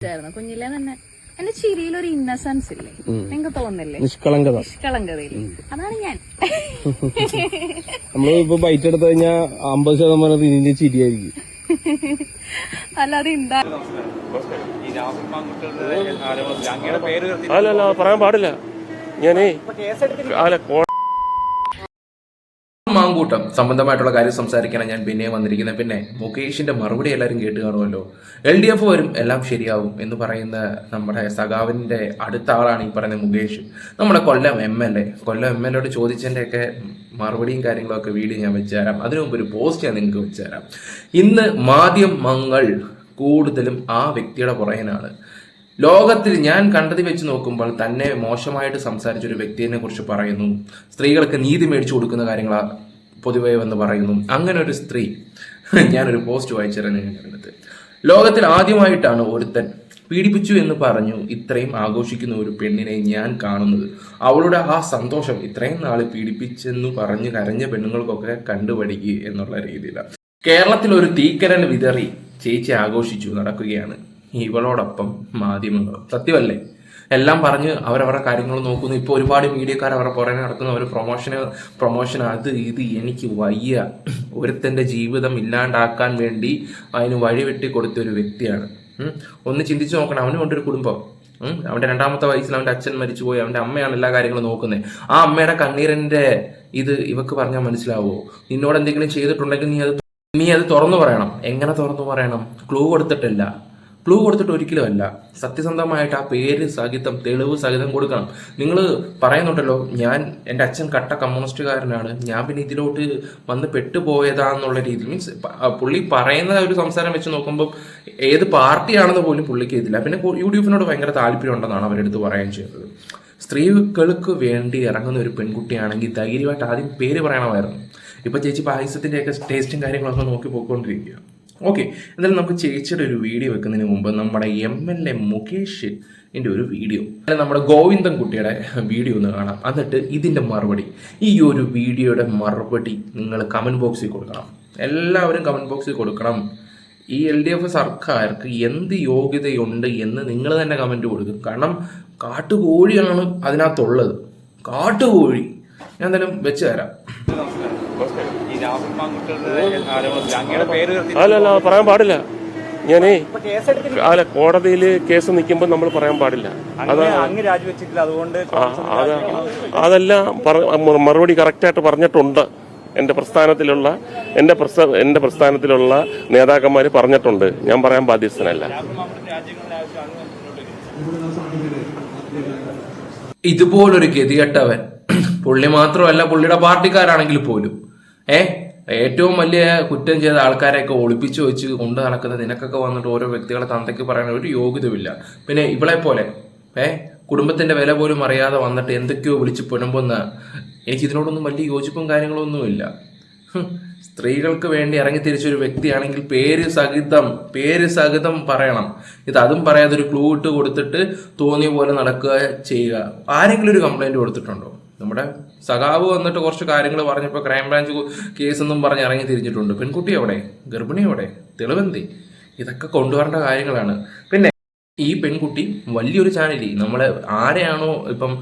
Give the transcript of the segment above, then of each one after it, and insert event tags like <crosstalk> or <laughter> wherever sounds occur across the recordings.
ആയിരുന്നു കുഞ്ഞിലെ തന്നെ എന്റെ ചിരിയിൽ ഒരു ഇന്നസെൻസ് ഇല്ലേ? നിങ്ങൾക്ക് തോന്നില്ലേ നിഷ്കളങ്കത. നിഷ്കളങ്കതയില്ലേ അതാണ് ഞാൻ. നമ്മൾ ഇപ്പൊ ബൈറ്റ് എടുത്തു കഴിഞ്ഞാൽ അമ്പത് ശതമാനം ഇതിന്റെ ചിരിയായിരിക്കും. അല്ലാതെ ഉണ്ടാ അല്ല അല്ല പറയാൻ പാടില്ല. ഞാനേ അല്ല കോ- മാങ്കൂട്ടം സംബന്ധമായിട്ടുള്ള കാര്യം സംസാരിക്കാനാണ് ഞാൻ പിന്നെയും വന്നിരിക്കുന്നത്. പിന്നെ മുകേഷിന്റെ മറുപടി എല്ലാവരും കേട്ട് കാണുമല്ലോ. എൽ ഡി എഫ് വരും എല്ലാം ശരിയാവും എന്ന് പറയുന്ന നമ്മുടെ സഖാവിന്റെ അടുത്ത ആളാണ് ഈ പറയുന്ന മുകേഷ്. നമ്മുടെ Kollam M L A Kollam M L എയോട് ചോദിച്ചതിന്റെയൊക്കെ മറുപടിയും കാര്യങ്ങളൊക്കെ വീഡിയോ ഞാൻ വെച്ചുതരാം അതിനു മുമ്പ് ഒരു പോസ്റ്റ് ഞാൻ നിങ്ങൾക്ക് വെച്ചുതരാം ഇന്ന് മാധ്യമങ്ങൾ കൂടുതലും ആ വ്യക്തിയുടെ പുറകിനാണ്. ലോകത്തിൽ ഞാൻ കണ്ടത് വെച്ച് നോക്കുമ്പോൾ തന്നെ മോശമായിട്ട് സംസാരിച്ച ഒരു വ്യക്തിയെ കുറിച്ച് പറയുന്നു. സ്ത്രീകൾക്ക് നീതി മേടിച്ചു കൊടുക്കുന്ന കാര്യങ്ങളാ പൊതുവേ എന്ന് പറയുന്നു അങ്ങനെ ഒരു സ്ത്രീ. <laughs> ഞാനൊരു പോസ്റ്റ് വായിച്ചിരുന്നു കണ്ടത്. ലോകത്തിൽ ആദ്യമായിട്ടാണ് ഒരുത്തൻ പീഡിപ്പിച്ചു എന്ന് പറഞ്ഞു ഇത്രയും ആഘോഷിക്കുന്ന ഒരു പെണ്ണിനെ ഞാൻ കാണുന്നത്. അവളുടെ ആ സന്തോഷം ഇത്രയും നാൾ പീഡിപ്പിച്ചെന്ന് പറഞ്ഞ് കരഞ്ഞ പെണ്ണുങ്ങൾക്കൊക്കെ കണ്ടുപഠിക്കുക എന്നുള്ള രീതിയിലാണ് കേരളത്തിൽ ഒരു തീക്കരൽ വിതറി ചേച്ചി ആഘോഷിച്ചു നടക്കുകയാണ്. ഇവളോടൊപ്പം മാധ്യമങ്ങളും. സത്യമല്ലേ? എല്ലാം പറഞ്ഞ് അവരവരുടെ കാര്യങ്ങൾ നോക്കുന്നു. ഇപ്പോൾ ഒരുപാട് മീഡിയക്കാർ അവരുടെ പുറകെ നടക്കുന്നു. അവർ പ്രൊമോഷന് പ്രൊമോഷൻ അത് ഇത് എനിക്ക് വയ്യ. ഒരുത്തന്റെ ജീവിതം ഇല്ലാണ്ടാക്കാൻ വേണ്ടി അതിന് വഴിവെട്ടി കൊടുത്ത ഒരു വ്യക്തിയാണ് ഒന്ന് ചിന്തിച്ചു നോക്കണം. അവനും കൊണ്ടൊരു കുടുംബം. അവന്റെ രണ്ടാമത്തെ വയസ്സിൽ അവന്റെ അച്ഛൻ മരിച്ചു പോയി അവന്റെ അമ്മയാണ് എല്ലാ കാര്യങ്ങളും നോക്കുന്നത്. ആ അമ്മയുടെ കണ്ണീരന്റെ ഇത് ഇവക്ക് പറഞ്ഞാൽ മനസ്സിലാവോ? നിന്നോട് എന്തെങ്കിലും ചെയ്തിട്ടുണ്ടെങ്കിൽ നീ അത് നീ അത് തുറന്നു പറയണം. എങ്ങനെ തുറന്നു പറയണം? ക്ലൂ കൊടുത്തിട്ടില്ല. ക്ലൂ കൊടുത്തിട്ട് ഒരിക്കലുമല്ല സത്യസന്ധമായിട്ട് ആ പേര് സഹിതം തെളിവ് സഹിതം കൊടുക്കണം. നിങ്ങൾ പറയുന്നുണ്ടല്ലോ ഞാൻ എന്റെ അച്ഛൻ കട്ട കമ്മ്യൂണിസ്റ്റുകാരനാണ്. ഞാൻ പിന്നെ ഇതിലോട്ട് വന്ന് പെട്ടുപോയതാന്നുള്ള രീതിയിൽ. മീൻസ് പുള്ളി പറയുന്ന ഒരു സംസാരം വെച്ച് നോക്കുമ്പോൾ ഏത് പാർട്ടിയാണെന്ന് പോലും പുള്ളിക്ക് ഇതില്ല. പിന്നെ യു ഡി എഫിനോട് ഭയങ്കര താല്പര്യം ഉണ്ടെന്നാണ് അവരെടുത്ത് പറയുകയും ചെയ്തത്. സ്ത്രീകൾക്ക് വേണ്ടി ഇറങ്ങുന്ന ഒരു പെൺകുട്ടിയാണെങ്കിൽ ധൈര്യമായിട്ട് ആദ്യം പേര് പറയണമായിരുന്നു. ഇപ്പൊ ചേച്ചി പായസത്തിന്റെയൊക്കെ ടേസ്റ്റും കാര്യങ്ങളൊക്കെ നോക്കി പോയിക്കൊണ്ടിരിക്കുക ഓക്കെ എന്തായാലും നമുക്ക് ചേച്ചിയുടെ ഒരു വീഡിയോ വെക്കുന്നതിന് മുമ്പ് നമ്മുടെ എം എൽ എ മുകേഷ് എന്റെ ഒരു വീഡിയോ അതായത് നമ്മുടെ ഗോവിന്ദൻ കുട്ടിയുടെ വീഡിയോ ഒന്ന് കാണാം. എന്നിട്ട് ഇതിന്റെ മറുപടി. ഈ ഒരു വീഡിയോയുടെ മറുപടി നിങ്ങൾ കമന്റ് ബോക്സിൽ കൊടുക്കണം. എല്ലാവരും കമന്റ് ബോക്സിൽ കൊടുക്കണം. ഈ എൽ ഡി എഫ് സർക്കാർക്ക് എന്ത് യോഗ്യതയുണ്ട് എന്ന് നിങ്ങൾ തന്നെ കമന്റ് കൊടുക്കും. കാരണം കാട്ടുകോഴിയാണ് അതിനകത്തുള്ളത്. കാട്ടുകോഴി. ഞാൻ എന്തായാലും വെച്ച് തരാം. അല്ല അല്ല പറയാൻ പാടില്ല. ഞാനേ അല്ല കോടതിയിൽ കേസ് നിൽക്കുമ്പോൾ നമ്മൾ പറയാൻ പാടില്ല. അതല്ല അങ്ങ് രാജിവെച്ചിട്ടില്ല അതുകൊണ്ട് അതല്ല അത് അതെല്ലാം പറ- മറുപടി കറക്റ്റായിട്ട് പറഞ്ഞിട്ടുണ്ട്. എന്റെ പ്രസ്ഥാനത്തിലുള്ള എന്റെ പ്രസ്ഥ എന്റെ പ്രസ്ഥാനത്തിലുള്ള നേതാക്കന്മാർ പറഞ്ഞിട്ടുണ്ട്. ഞാൻ പറയാൻ ബാധ്യസ്ഥനല്ല. ഇതുപോലൊരു ഗതികെട്ടവൻ. പുള്ളി മാത്രമല്ല പുള്ളിയുടെ പാർട്ടിക്കാരാണെങ്കിൽ പോലും. ഏ ഏറ്റവും വലിയ കുറ്റം ചെയ്ത ആൾക്കാരെയൊക്കെ ഒളിപ്പിച്ചു വെച്ച് കൊണ്ട് നടക്കുന്ന നിനക്കൊക്കെ വന്നിട്ട് ഓരോ വ്യക്തികളെ തന്തയ്ക്ക് പറയാൻ ഒരു യോഗ്യതയില്ല പിന്നെ ഇവളെ പോലെ ഏ കുടുംബത്തിന്റെ വില പോലും അറിയാതെ വന്നിട്ട് എന്തൊക്കെയോ വിളിച്ച് പുണമ്പുന്ന എനിക്ക് ഇതിനോടൊന്നും വലിയ യോജിപ്പും കാര്യങ്ങളൊന്നുമില്ല. സ്ത്രീകൾക്ക് വേണ്ടി ഇറങ്ങി തിരിച്ചൊരു വ്യക്തിയാണെങ്കിൽ പേര് സഹിതം പേര് സഹിതം പറയണം. ഇത് അതും പറയാതെ ഒരു ക്ലൂ ഇട്ട് കൊടുത്തിട്ട് തോന്നിയ പോലെ നടക്കുക ചെയ്യുക. ആരെങ്കിലും ഒരു കംപ്ലൈന്റ് കൊടുത്തിട്ടുണ്ടോ? നമ്മുടെ സഖാവ് വന്നിട്ട് കുറച്ച് കാര്യങ്ങൾ പറഞ്ഞപ്പോൾ ക്രൈംബ്രാഞ്ച് കേസ് എന്നും പറഞ്ഞ് ഇറങ്ങി തിരിഞ്ഞിട്ടുണ്ട്. പെൺകുട്ടി എവിടെ? ഗർഭിണി എവിടെ? തെളിവെന്തി? ഇതൊക്കെ കൊണ്ടുവരേണ്ട കാര്യങ്ങളാണ്. പിന്നെ ഈ പെൺകുട്ടി വലിയൊരു ചാനലി. നമ്മൾ ആരെയാണോ ഇപ്പം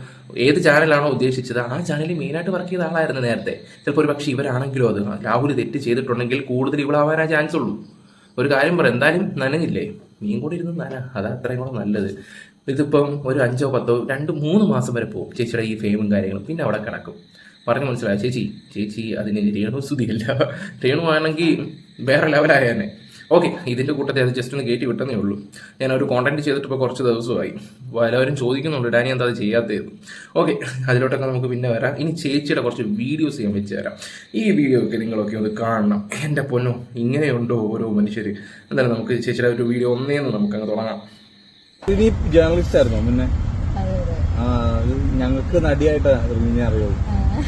ഏത് ചാനലാണോ ഉദ്ദേശിച്ചത് ആ ചാനലിൽ മെയിനായിട്ട് വർക്ക് ചെയ്ത ആളായിരുന്നു നേരത്തെ. ചിലപ്പോൾ ഒരു പക്ഷേ ഇവരാണെങ്കിലും അത്? രാഹുൽ തെറ്റ് ചെയ്തിട്ടുണ്ടെങ്കിൽ കൂടുതൽ ഇവളാവാനാ ചാൻസ് ഉള്ളൂ. ഒരു കാര്യം പറ എന്തായാലും നനഞ്ഞില്ലേ? മീൻ കൂടി ഇരുന്ന് നന. അതാ അത്രയും കൂടെ നല്ലത്. ഇതിപ്പം ഒരു അഞ്ചോ പത്തോ രണ്ട് മൂന്ന് മാസം വരെ പോകും ചേച്ചിയുടെ ഈ ഫെയിമും കാര്യങ്ങളും. പിന്നെ അവിടെ കിടക്കും. പറഞ്ഞു മനസ്സിലായി? ചേച്ചി ചേച്ചി അതിന് രേണു സ്തുതിയല്ല. രേണു ആണെങ്കിൽ വേറെ ലെവലായേനെ ഓക്കെ ഇതിന്റെ കൂട്ടത്തിൽ അത് ജസ്റ്റ് ഒന്ന് കയറ്റി വിട്ടെന്നേ ഉള്ളൂ. ഞാൻ ഒരു കോണ്ടന്റ് ചെയ്തിട്ട് ഇപ്പോൾ കുറച്ച് ദിവസമായി. എല്ലാവരും ചോദിക്കുന്നുണ്ട് ഡാനി എന്താ അത് ചെയ്യാത്തത്? ഓക്കെ അതിലോട്ടൊക്കെ നമുക്ക് പിന്നെ വരാം. ഇനി ചേച്ചിയുടെ കുറച്ച് വീഡിയോസ് ഞാൻ വെച്ച് തരാം. ഈ വീഡിയോ ഒക്കെ നിങ്ങളൊക്കെ ഒന്ന് കാണണം. എന്റെ പൊന്നോ ഇങ്ങനെയുണ്ടോ ഓരോ മനുഷ്യർ എന്തായാലും നമുക്ക് ചേച്ചിയുടെ ഒരു വീഡിയോ ഒന്നേന്ന് നമുക്ക് അങ്ങ് തുടങ്ങാം. നീ ജേർണലിസ്റ്റ് ആയിരുന്നോ മുന്നേ? ആ ഇത് ഞങ്ങൾക്ക് നടിയായിട്ടാണ് റിമിനെ അറിയുള്ളൂ.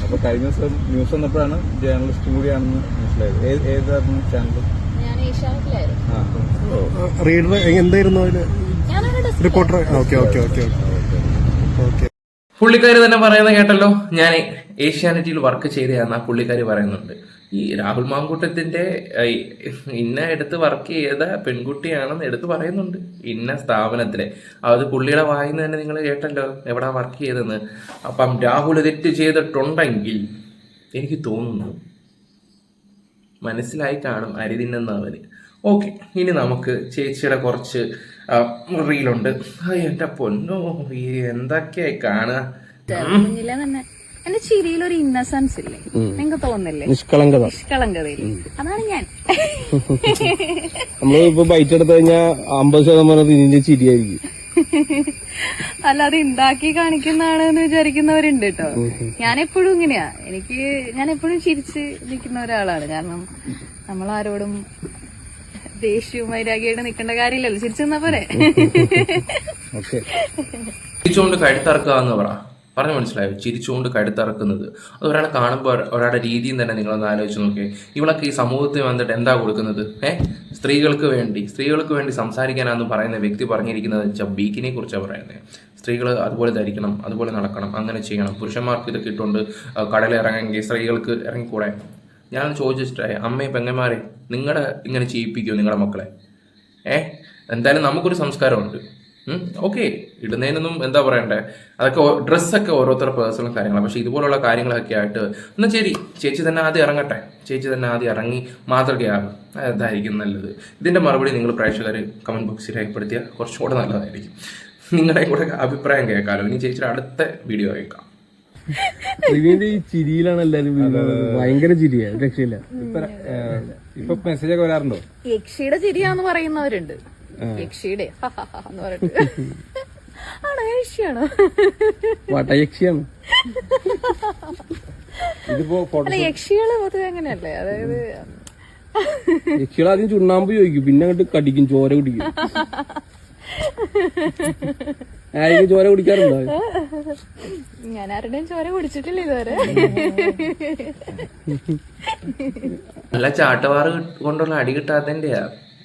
അപ്പൊ കഴിഞ്ഞ ദിവസം ന്യൂസ് വന്നപ്പോഴാണ് ജേർണലിസ്റ്റ് കൂടിയാണെന്ന് മനസ്സിലായത്. ഏത് ഏതായിരുന്നു ചാനൽ ഞാൻ ഏഷ്യാനെറ്റിലായിരുന്നു. ആ റീഡർ എന്തായിരുന്നു അതിൽ? ഞാനവിടെ reporter okay okay okay okay പുള്ളിക്കാരി തന്നെ പറയുന്നത് കേട്ടല്ലോ. ഞാൻ ഏഷ്യാനെറ്റിൽ വർക്ക് ചെയ്തതാണെന്ന് ആ പുള്ളിക്കാരി പറയുന്നുണ്ട്. ഈ രാഹുൽ മാങ്കൂട്ടത്തിന്റെ ഇന്ന എടുത്ത് വർക്ക് ചെയ്ത പെൺകുട്ടിയാണെന്ന് എടുത്ത് പറയുന്നുണ്ട്. ഇന്ന സ്ഥാപനത്തിലെ. അത് പുള്ളിയുടെ വായിന്ന് തന്നെ നിങ്ങൾ കേട്ടല്ലോ എവിടാ വർക്ക് ചെയ്തെന്ന് അപ്പം രാഹുൽ തെറ്റ് ചെയ്തിട്ടുണ്ടെങ്കിൽ എനിക്ക് തോന്നുന്നു മനസ്സിലായി കാണും അരിതിന്നെന്ന് അവന് ഓക്കെ ഇനി നമുക്ക് ചേച്ചിയുടെ കുറച്ച് റീലുണ്ട്. എന്റെ പൊന്നോ എന്തൊക്കെയായി കാണുക? എന്റെ ചിരിയിൽ ഒരു ഇന്നസെൻസ് ഇല്ലേ നിങ്ങൾക്ക് തോന്നില്ലേ നിഷ്കളങ്കത. നിഷ്കളങ്കതയില്ലേ അതാണ് ഞാൻ. നമ്മൾ ഇപ്പൊ ബൈറ്റ് എടുത്തു കഴിഞ്ഞാൽ അമ്പത് ശതമാനം ഇതിന്റെ ചിരിയായിരിക്കും. അല്ല അത് ഉണ്ടാക്കി കാണിക്കുന്നതാണ് എന്ന് വിചാരിക്കുന്നവരുണ്ട് കേട്ടോ. ഞാൻ എപ്പോഴും ഇങ്ങനെയാ. എനിക്ക് ഞാൻ എപ്പോഴും ചിരിച്ച് നിൽക്കുന്ന ഒരാളാണ്. കാരണം നമ്മൾ ആരോടും ദേഷ്യവും വൈരാഗ്യമായിട്ട് നിൽക്കേണ്ട കാര്യമില്ലല്ലോ. ചിരിച്ചെന്നാ പോലെ പോരെ? <laughs> കഴുത്തറക്കുക എന്ന് പറ. പറഞ്ഞു മനസ്സിലായോ? ചിരിച്ചുകൊണ്ട് കഴുത്തറക്കുന്നത്. അത് ഒരാളെ കാണുമ്പോൾ ഒരാളുടെ രീതിയും തന്നെ നിങ്ങളൊന്ന് ആലോചിച്ച് നോക്കിയേ. ഇവളൊക്കെ ഈ സമൂഹത്തിൽ വന്നിട്ട് എന്താ കൊടുക്കുന്നത്? ഏ? സ്ത്രീകൾക്ക് വേണ്ടി സ്ത്രീകൾക്ക് വേണ്ടി സംസാരിക്കാനാന്ന് പറയുന്ന വ്യക്തി പറഞ്ഞിരിക്കുന്നത് വെച്ചാൽ ബീക്കിനെ കുറിച്ചാണ് പറയുന്നത് സ്ത്രീകൾ അതുപോലെ ധരിക്കണം അതുപോലെ നടക്കണം അങ്ങനെ ചെയ്യണം. പുരുഷന്മാർക്ക് ഇതൊക്കെ ഇട്ടുകൊണ്ട് ആ, കടലിൽ ഇറങ്ങി സ്ത്രീകൾക്ക് ഇറങ്ങിക്കൂടെ? ഞാൻ ചോദിച്ചിട്ടേ അമ്മയും പെങ്ങന്മാരെ നിങ്ങളെ ഇങ്ങനെ ചെയ്യിപ്പിക്കുമോ നിങ്ങളുടെ മക്കളെ? ഏ? എന്തായാലും നമുക്കൊരു സംസ്കാരമുണ്ട്. ഓക്കെ ഇടുന്നതിനൊന്നും എന്താ പറയണ്ടേ? അതൊക്കെ ഡ്രസ്സൊക്കെ ഓരോരുത്തരുടെ പേഴ്സണൽ കാര്യങ്ങളാണ് പക്ഷെ ഇതുപോലുള്ള കാര്യങ്ങളൊക്കെ ആയിട്ട് എന്നാൽ ശരി ചേച്ചി തന്നെ ആദ്യം ഇറങ്ങട്ടെ. ചേച്ചി തന്നെ ആദ്യം ഇറങ്ങി മാതൃകയാകും. അതായിരിക്കും നല്ലത്. ഇതിന്റെ മറുപടി നിങ്ങൾ പ്രേക്ഷകർ കമന്റ് ബോക്സിൽ രേഖപ്പെടുത്തിയാൽ കുറച്ചുകൂടെ നല്ലതായിരിക്കും. നിങ്ങളുടെ കൂടെ അഭിപ്രായം കേൾക്കാമല്ലോ ഇനി ചേച്ചിയുടെ അടുത്ത വീഡിയോ കേൾക്കാം. ഈ ചിരിയിലാണ് എല്ലാരും. ഭയങ്കര ചിരിയാണ് രക്ഷയില്ല. ഇപ്പൊ ഇപ്പൊ മെസ്സേജ് ഒക്കെ വരാറുണ്ടോ? യക്ഷിയുടെ ചിരിയാന്ന് പറയുന്നവരുണ്ട്. യക്ഷിയുടെ. <laughs> എന്ന് പറഞ്ഞിട്ട്. <laughs> ആണോ യക്ഷിയാണോ? <laughs> വട്ടയക്ഷിയാണ് ഇതിപ്പോ അല്ല യക്ഷികൾ പൊതുവെ അങ്ങനെയല്ലേ? അതായത് യക്ഷികൾ ആദ്യം ചുണ്ണാമ്പ് ചോദിക്കും പിന്നെ അങ്ങോട്ട് കടിക്കും ചോര കുടിക്കും. ആരെങ്കിലും ചോര കുടിക്കാറുണ്ടോ? ഞാൻ ആരുടെയും ചോര കുടിച്ചിട്ടില്ല ഇതുവരെ. നല്ല ചാട്ടവാറ് കൊണ്ടുള്ള അടി കിട്ടാത്തതിന്റെയാ.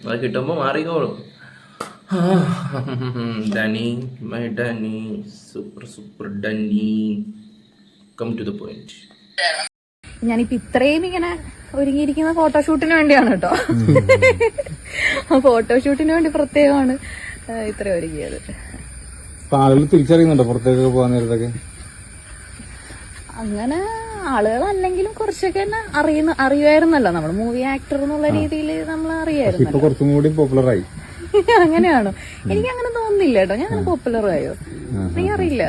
അത് കിട്ടുമ്പോൾ മാറിക്കോളും. Danny my Danny. Super super Danny. Come to the point ഞാനിപ്പോ ഇത്രയും ഇങ്ങനെ ഒരുങ്ങിയിരിക്കുന്ന ഫോട്ടോഷൂട്ടിന് വേണ്ടിയാണ് കേട്ടോ. ഫോട്ടോഷൂട്ടിന് വേണ്ടി പ്രത്യേകമാണ് ഇത്ര ഇത്രയും ഒരുങ്ങിയത്. ആളുകൾ തിരിച്ചറിയുന്നുണ്ടോ പുറത്തേക്ക് പോകാൻ നേരത്തൊക്കെ? അങ്ങനെ ആളുകളല്ലെങ്കിലും കുറച്ചൊക്കെ തന്നെ അറിയുന്ന അറിയുമായിരുന്നല്ലോ. നമ്മൾ മൂവി ആക്ടർ എന്നുള്ള രീതിയിൽ നമ്മൾ അറിയായിരുന്നു കുറച്ചും കൂടി പോപ്പുലറായി <laughs> അങ്ങനെയാണോ? എനിക്ക് അങ്ങനെ തോന്നുന്നില്ല കേട്ടോ. ഞാൻ അങ്ങനെ പോപ്പുലർ ആയോ? നീ അറിയില്ല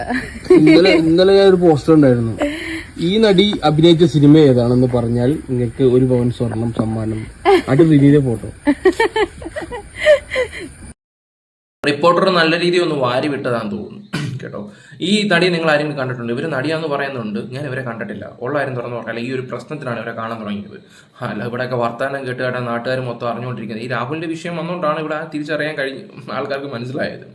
ഇന്നലെ <laughs> ഇന്നലെ ഞാൻ ഒരു പോസ്റ്റർ ഉണ്ടായിരുന്നു. ഈ നടി അഭിനയിച്ച സിനിമ ഏതാണെന്ന് പറഞ്ഞാൽ നിങ്ങൾക്ക് ഒരു പവൻ സ്വർണം സമ്മാനം അത് വിനീത ഫോട്ടോ റിപ്പോർട്ടർ നല്ല രീതി ഒന്ന് വാരി വിട്ടതാന്ന് തോന്നുന്നു. കേട്ടോ. ഈ നടിയെ നിങ്ങൾ ആരെങ്കിലും കണ്ടിട്ടുണ്ട്? ഇവർ നടിയാന്ന് പറയുന്നുണ്ട്. ഞാൻ ഇവരെ കണ്ടിട്ടില്ല. ഉള്ള ആരും തുറന്നു പറഞ്ഞാൽ ഈ ഒരു പ്രശ്നത്തിനാണ് ഇവരെ കാണാൻ തുടങ്ങിയത്. അല്ല ഇവിടെയൊക്കെ വർത്തമാനം കേട്ട് കേട്ടാൽ നാട്ടുകാർ മൊത്തം അറിഞ്ഞുകൊണ്ടിരിക്കുന്നത്. ഈ രാഹുലിന്റെ വിഷയം വന്നുകൊണ്ടാണ് ഇവിടെ തിരിച്ചറിയാൻ കഴിഞ്ഞ ആൾക്കാർക്ക് മനസ്സിലായത്.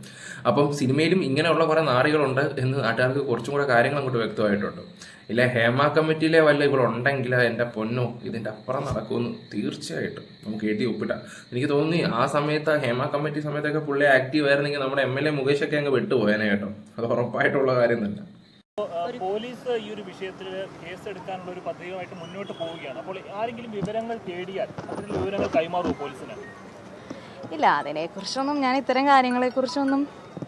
അപ്പം സിനിമയിലും ഇങ്ങനെയുള്ള കുറേ നാറികളുണ്ട് എന്ന് നാട്ടുകാർക്ക് കുറച്ചും കൂടെ കാര്യങ്ങൾ അങ്ങോട്ട് വ്യക്തമായിട്ടുണ്ട്. ഇല്ല ഹേമ കമ്മിറ്റിയിലെ വല്ല ഇവിടെ ഉണ്ടെങ്കിൽ എന്റെ പൊന്നോ ഇതിന്റെ അപ്പുറം നടക്കുമെന്ന് തീർച്ചയായിട്ടും നമുക്ക് എഴുതി ഒപ്പിട്ടാം എനിക്ക് തോന്നി ആ സമയത്ത് ഹേമ കമ്മിറ്റി സമയത്തൊക്കെ പുള്ളി ആക്റ്റീവ് ആയിരുന്നെങ്കിൽ നമ്മുടെ എം എൽ എ മുകേഷൊക്കെ അങ്ങ് വിട്ടുപോയനെ കേട്ടോ. അത് ഉറപ്പായിട്ടുള്ള കാര്യം തന്നെ. പോലീസ് ഈ ഒരു വിഷയത്തിൽ കേസ് എടുക്കാനുള്ള ഒരു പദ്ധതിയുമായിട്ട് മുന്നോട്ട് പോവുകയാണ്. അപ്പോൾ ആരെങ്കിലും വിവരങ്ങൾ തേടിയാൽ അതിൽ വിവരങ്ങൾ കൈമാറുമോ പോലീസിന്? ഇല്ല അതിനെ കുറിച്ചൊന്നും ഞാൻ ഇത്തരം കാര്യങ്ങളെക്കുറിച്ചൊന്നും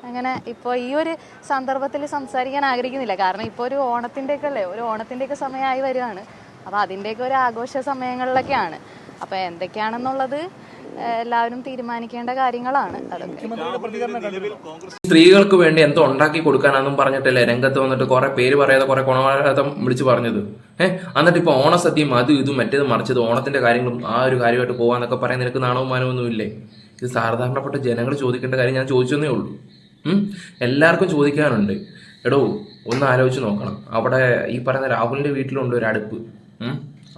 അങ്ങനെ ഇപ്പോൾ ഈ ഒരു സന്ദർഭത്തിൽ സംസാരിക്കാൻ ആഗ്രഹിക്കുന്നില്ല. കാരണം ഇപ്പോൾ ഒരു ഓണത്തിന്റെയൊക്കെ അല്ലേ ഒരു ഓണത്തിന്റെയൊക്കെ സമയമായി വരികയാണ്. അപ്പോൾ അതിന്റെയൊക്കെ ഒരു ആഘോഷ സമയങ്ങളിലൊക്കെയാണ്. അപ്പോൾ എന്തൊക്കെയാണെന്നുള്ളത് എല്ലാവരും തീരുമാനിക്കേണ്ട കാര്യങ്ങളാണ്. അതൊക്കെ. സ്ത്രീകൾക്ക് വേണ്ടി എന്തോ ഉണ്ടാക്കി കൊടുക്കാനാന്നും പറഞ്ഞിട്ടല്ലേ രംഗത്ത് വന്നിട്ട് കുറെ പേര് പറയാതെ കുറെ ഗുണവാദം വിളിച്ചു പറഞ്ഞത്. ഏഹ് എന്നിട്ട് ഇപ്പൊ ഓണസദ്യയും അതും ഇതും മറ്റേത് മറിച്ചത് ഓണത്തിന്റെ കാര്യങ്ങളും ആ ഒരു കാര്യമായിട്ട് പോവാന്നൊക്കെ പറയാൻ നിനക്ക് നാണവും മാനവൊന്നും ഇല്ലേ ഇത് സാധാരണപ്പെട്ട ജനങ്ങൾ ചോദിക്കേണ്ട കാര്യം ഞാൻ ചോദിച്ചെന്നേ ഉള്ളൂ? എല്ലാവർക്കും ചോദിക്കാനുണ്ട്. എടോ ഒന്ന് ആലോചിച്ച് നോക്കണം. അവിടെ ഈ പറയുന്ന രാഹുലിന്റെ വീട്ടിലുണ്ട് ഒരു അടുപ്പ്?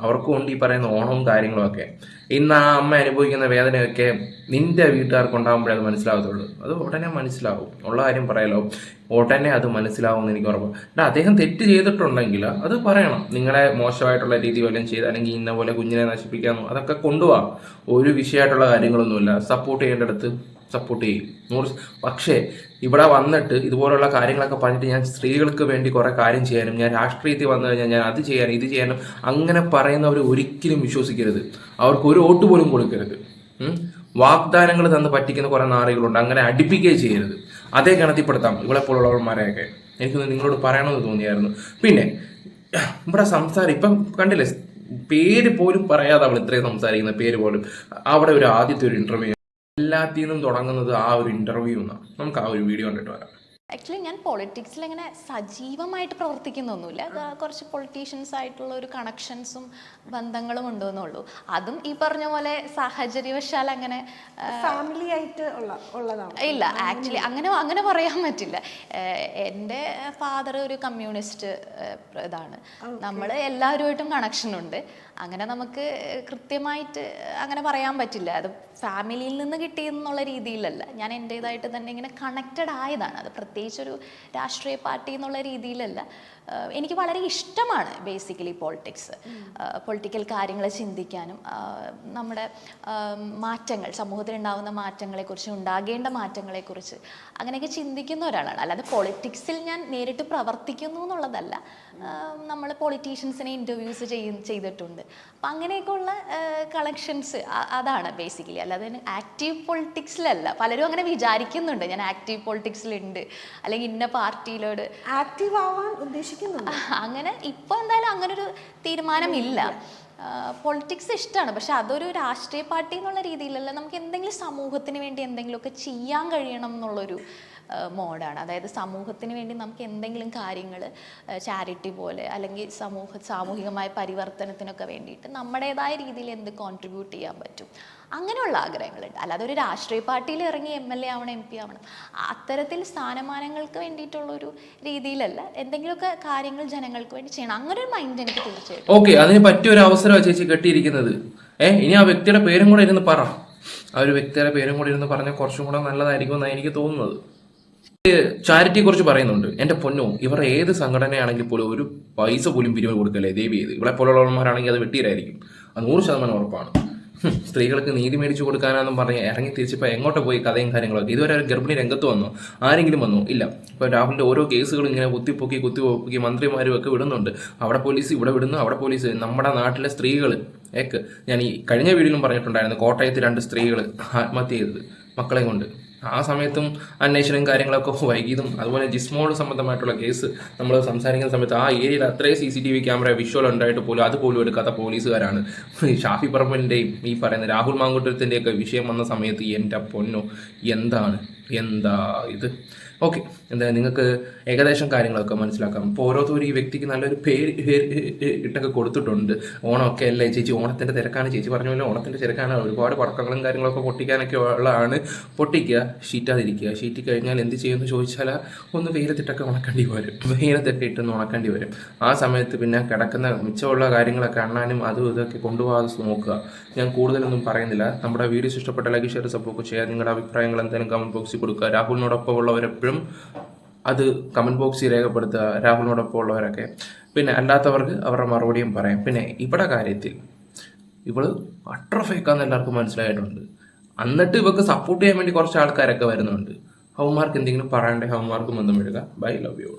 അവർക്കും ഉണ്ട് ഈ പറയുന്ന ഓണവും കാര്യങ്ങളും ഒക്കെ. ഇന്ന് ആ അമ്മ അനുഭവിക്കുന്ന വേദനയൊക്കെ നിന്റെ വീട്ടുകാർക്ക് ഉണ്ടാകുമ്പോഴേ അത് മനസ്സിലാകത്തുള്ളൂ. അത് ഉടനെ മനസ്സിലാവും. ഉള്ള കാര്യം പറയാലോ. ഉടനെ അത് മനസ്സിലാവുമെന്ന് എനിക്ക് ഉറപ്പ്. അദ്ദേഹം തെറ്റ് ചെയ്തിട്ടുണ്ടെങ്കിൽ അത് പറയണം. നിങ്ങളെ മോശമായിട്ടുള്ള രീതി വല്ലതും ചെയ്ത് അല്ലെങ്കിൽ ഇന്ന പോലെ കുഞ്ഞിനെ നശിപ്പിക്കാമെന്നോ അതൊക്കെ കൊണ്ടുപോകാം ഒരു വിഷയമായിട്ടുള്ള കാര്യങ്ങളൊന്നുമില്ല. സപ്പോർട്ട് ചെയ്യേണ്ടടുത്ത് സപ്പോർട്ട് ചെയ്യും. നൂറ് പക്ഷേ ഇവിടെ വന്നിട്ട് ഇതുപോലുള്ള കാര്യങ്ങളൊക്കെ പറഞ്ഞിട്ട് ഞാൻ സ്ത്രീകൾക്ക് വേണ്ടി കുറേ കാര്യം ചെയ്യാനും ഞാൻ രാഷ്ട്രീയത്തിൽ വന്നു കഴിഞ്ഞാൽ ഞാൻ അത് ചെയ്യാനും ഇത് ചെയ്യാനും അങ്ങനെ പറയുന്നവർ ഒരിക്കലും വിശ്വസിക്കരുത്. അവർക്ക് ഒരു വോട്ട് പോലും കൊടുക്കരുത്. വാഗ്ദാനങ്ങൾ തന്ന് പറ്റിക്കുന്ന കുറേ നാറികളുണ്ട്. അങ്ങനെ അടുപ്പിക്കുകയും ചെയ്യരുത്. അതേ ഗണത്തിൽപ്പെടുത്താം. ഇവളെ പോലുള്ളവന്മാരെയൊക്കെ എനിക്ക് നിങ്ങളോട് പറയണമെന്ന് തോന്നിയായിരുന്നു. പിന്നെ ഇവിടെ സംസാരം ഇപ്പം കണ്ടില്ലേ പേര് പോലും പറയാതെ അവൾ ഇത്രയും സംസാരിക്കുന്ന പേര് പോലും. അവിടെ ഒരു ആദ്യത്തെ ഒരു ഇന്റർവ്യൂ എല്ലാത്തിൽ നിന്നും തുടങ്ങുന്നത് ആ ഒരു ഇന്റർവ്യൂ എന്നാണ് നമുക്ക് ആ ഒരു വീഡിയോ കണ്ടിട്ട് വരാം. ആക്ച്വലി ഞാൻ പൊളിറ്റിക്സിൽ അങ്ങനെ സജീവമായിട്ട് പ്രവർത്തിക്കുന്നൊന്നുമില്ല. കുറച്ച് പൊളിറ്റീഷ്യൻസ് ആയിട്ടുള്ള ഒരു കണക്ഷൻസും ബന്ധങ്ങളും ഉണ്ടെന്നുള്ളൂ അതും ഈ പറഞ്ഞ പോലെ സാഹചര്യവശാൽ അങ്ങനെ ഫാമിലി ആയിട്ട് ഉള്ള ഉള്ളതാണ്. ഇല്ല ആക്ച്വലി അങ്ങനെ അങ്ങനെ പറയാൻ പറ്റില്ല. എന്റെ ഫാദർ ഒരു കമ്മ്യൂണിസ്റ്റ് ഇതാണ്. നമ്മൾ എല്ലാവരുമായിട്ടും കണക്ഷൻ ഉണ്ട്. അങ്ങനെ നമുക്ക് കൃത്യമായിട്ട് അങ്ങനെ പറയാൻ പറ്റില്ല. അത് ഫാമിലിയിൽ നിന്ന് കിട്ടിയെന്നുള്ള രീതിയിലല്ല. ഞാൻ എന്റേതായിട്ട് തന്നെ ഇങ്ങനെ കണക്റ്റഡ് ആയതാണ്. അത് പ്രത്യേകിച്ച് ഒരു രാഷ്ട്രീയ പാർട്ടി എന്നുള്ള രീതിയിലല്ല. എനിക്ക് വളരെ ഇഷ്ടമാണ് ബേസിക്കലി പോളിറ്റിക്സ് പൊളിറ്റിക്കൽ കാര്യങ്ങൾ ചിന്തിക്കാനും നമ്മുടെ മാറ്റങ്ങൾ സമൂഹത്തിൽ ഉണ്ടാകുന്ന മാറ്റങ്ങളെക്കുറിച്ച് ഉണ്ടാകേണ്ട മാറ്റങ്ങളെക്കുറിച്ച് അങ്ങനെയൊക്കെ ചിന്തിക്കുന്ന ഒരാളാണ്. അല്ലാതെ പൊളിറ്റിക്സിൽ ഞാൻ നേരിട്ട് പ്രവർത്തിക്കുന്നു എന്നുള്ളതല്ല. നമ്മൾ പൊളിറ്റീഷ്യൻസിനെ ഇന്റർവ്യൂസ് ചെയ്യും ചെയ്തിട്ടുണ്ട്. അപ്പം അങ്ങനെയൊക്കെയുള്ള കളക്ഷൻസ് അതാണ് ബേസിക്കലി അല്ലാതെ ആക്റ്റീവ് പൊളിറ്റിക്സിലല്ല പലരും അങ്ങനെ വിചാരിക്കുന്നുണ്ട്. ഞാൻ ആക്റ്റീവ് പൊളിറ്റിക്സിലുണ്ട് അല്ലെങ്കിൽ ഇന്ന പാർട്ടിയിലോട് ആക്റ്റീവ് ആവാൻ അങ്ങനെ ഇപ്പോൾ എന്തായാലും അങ്ങനെ ഒരു തീരുമാനമില്ല പൊളിറ്റിക്സ് ഇഷ്ടമാണ് പക്ഷെ അതൊരു രാഷ്ട്രീയ പാർട്ടി എന്നുള്ള രീതിയിലല്ല. നമുക്ക് എന്തെങ്കിലും സമൂഹത്തിന് വേണ്ടി എന്തെങ്കിലുമൊക്കെ ചെയ്യാൻ കഴിയണം എന്നുള്ളൊരു മോഡാണ്. അതായത് സമൂഹത്തിന് വേണ്ടി നമുക്ക് എന്തെങ്കിലും കാര്യങ്ങൾ ചാരിറ്റി പോലെ അല്ലെങ്കിൽ സമൂഹ സാമൂഹികമായ പരിവർത്തനത്തിനൊക്കെ വേണ്ടിയിട്ട് നമ്മുടേതായ രീതിയിൽ എന്ത് കോൺട്രിബ്യൂട്ട് ചെയ്യാൻ പറ്റും. അങ്ങനെയുള്ള ആഗ്രഹങ്ങളുണ്ട്. അല്ലാതെ ഒരു രാഷ്ട്രീയ പാർട്ടിയിൽ ഇറങ്ങി എം എൽ എ ആവണം എം പി ആവണം അത്തരത്തിൽ സ്ഥാനമാനങ്ങൾക്ക് വേണ്ടിയിട്ടുള്ളൊരു രീതിയിലല്ല. എന്തെങ്കിലുമൊക്കെ കാര്യങ്ങൾ ജനങ്ങൾക്ക് വേണ്ടി ചെയ്യണം. അങ്ങനെ ഒരു മൈൻഡ് എനിക്ക് തീർച്ചയായിട്ടും ഓക്കെ അതിന് പറ്റിയ ഒരു അവസരമാണ് ചേച്ചി കെട്ടിയിരിക്കുന്നത്. ഏ ഇനി ആ വ്യക്തിയുടെ പേരും കൂടെ ഇരുന്ന് പറ. ആ ഒരു വ്യക്തിയുടെ പേരും കൂടെ ഇരുന്ന് പറഞ്ഞാൽ കുറച്ചും കൂടെ നല്ലതായിരിക്കും എന്നാണ് എനിക്ക് തോന്നുന്നത്. ചാരിറ്റിയെ കുറിച്ച് പറയുന്നുണ്ട്. എന്റെ പൊന്നോ ഇവർ ഏത് സംഘടനയാണെങ്കിൽ പോലും ഒരു പൈസ പോലും പിരിവ് കൊടുക്കല്ലേ ദേവി ചെയ്ത് ഇവിടെ പോലുള്ളവന്മാരാണെങ്കിൽ അത് വെട്ടിയിലായിരിക്കും. അത് നൂറ് ശതമാനം ഉറപ്പാണ്. സ്ത്രീകൾക്ക് നീതി മേടിച്ചു കൊടുക്കാനാണെന്നും പറഞ്ഞ് ഇറങ്ങി തിരിച്ചപ്പോൾ എങ്ങോട്ട് പോയി കഥയും കാര്യങ്ങളൊക്കെ? ഇതുവരെ ഒരു ഗർഭിണി രംഗത്ത് വന്നോ? ആരെങ്കിലും വന്നോ? ഇല്ല. ഇപ്പോൾ രാഹുലിന്റെ ഓരോ കേസുകളും ഇങ്ങനെ കുത്തിപ്പൊക്കി കുത്തിപ്പൊക്കി മന്ത്രിമാരും ഒക്കെ വിടുന്നുണ്ട്. അവിടെ പോലീസ് ഇവിടെ വിടുന്നു അവിടെ പോലീസ്. നമ്മുടെ നാട്ടിലെ സ്ത്രീകൾ ഏക്ക് ഞാൻ ഈ കഴിഞ്ഞ വീഡിയോയിലും പറഞ്ഞിട്ടുണ്ടായിരുന്നു കോട്ടയത്ത് രണ്ട് സ്ത്രീകൾ ആത്മഹത്യ ചെയ്തത് മക്കളെ കൊണ്ട്. ആ സമയത്തും അന്വേഷണം കാര്യങ്ങളൊക്കെ <laughs> വൈകിയതും അതുപോലെ ജിസ്മോൾ സംബന്ധമായിട്ടുള്ള കേസ് നമ്മൾ സംസാരിക്കുന്ന സമയത്ത് ആ ഏരിയയിൽ അത്രയും C C T V camera visual ഉണ്ടായിട്ട് പോലും അതുപോലും എടുക്കാത്ത പോലീസുകാരാണ്. ഷാഫി പറമ്പലിന്റെയും ഈ പറയുന്ന രാഹുൽ മാങ്കുട്ടത്തിന്റെയൊക്കെ വിഷയം വന്ന സമയത്ത് എന്റെ പൊന്നോ എന്താണ്? എന്താ ഇത്? ഓക്കെ എന്താ നിങ്ങൾക്ക് ഏകദേശം കാര്യങ്ങളൊക്കെ മനസ്സിലാക്കാം. അപ്പോൾ ഓരോരുത്തരും ഈ വ്യക്തിക്ക് നല്ലൊരു പേര് ഇട്ടൊക്കെ കൊടുത്തിട്ടുണ്ട്. ഓണമൊക്കെ അല്ലേ? ചേച്ചി ഓണത്തിന്റെ തിരക്കാണ്. ചേച്ചി പറഞ്ഞ പോലെ ഓണത്തിന്റെ തിരക്കാണ്. ഒരുപാട് പടക്കങ്ങളും കാര്യങ്ങളൊക്കെ പൊട്ടിക്കാനൊക്കെ ഉള്ളതാണ്. പൊട്ടിക്കുക ഷീറ്റാതിരിക്കുക. ഷീറ്റ് കഴിഞ്ഞാൽ എന്ത് ചെയ്യുമെന്ന് ചോദിച്ചാൽ ഒന്ന് വെയിലത്തിട്ടൊക്കെ ഉണക്കേണ്ടി വരും. വെയിലത്തൊക്കെ ഇട്ടൊന്ന് ഉണക്കേണ്ടി വരും. ആ സമയത്ത് പിന്നെ കിടക്കുന്ന മിച്ചമുള്ള കാര്യങ്ങളൊക്കെ അണ്ണാനും അതും ഇതൊക്കെ കൊണ്ടുപോകാതെ നോക്കുക. ഞാൻ കൂടുതലൊന്നും പറയുന്നില്ല. നമ്മുടെ വീഡിയോസ് ഇഷ്ടപ്പെട്ട ലൈക്ക് ഷെയർ സപ്പോർട്ട് ചെയ്യുക നിങ്ങളുടെ അഭിപ്രായങ്ങൾ എന്തെങ്കിലും കമന്റ് ബോക്സിൽ കൊടുക്കുക. രാഹുലിനോടൊപ്പം ഉള്ളവരെപ്പോഴും അത് കമന്റ് ബോക്സിൽ രേഖപ്പെടുത്തുക രാഹുലിനോടൊപ്പം ഉള്ളവരൊക്കെ. പിന്നെ അല്ലാത്തവർക്ക് അവരുടെ മറുപടിയും പറയാം. പിന്നെ ഇവിടെ കാര്യത്തിൽ ഇവൾ അട്ര ഫേക്കാന്ന് എല്ലാവർക്കും മനസ്സിലായിട്ടുണ്ട്. എന്നിട്ട് ഇവക്ക് സപ്പോർട്ട് ചെയ്യാൻ വേണ്ടി കുറച്ച് ആൾക്കാരൊക്കെ വരുന്നുണ്ട്. ഹൗമാർക്ക് എന്തെങ്കിലും പറയണ്ടേ? ഹൗമാർക്ക് ബന്ധം എഴുതുക ബൈ ലവ് യു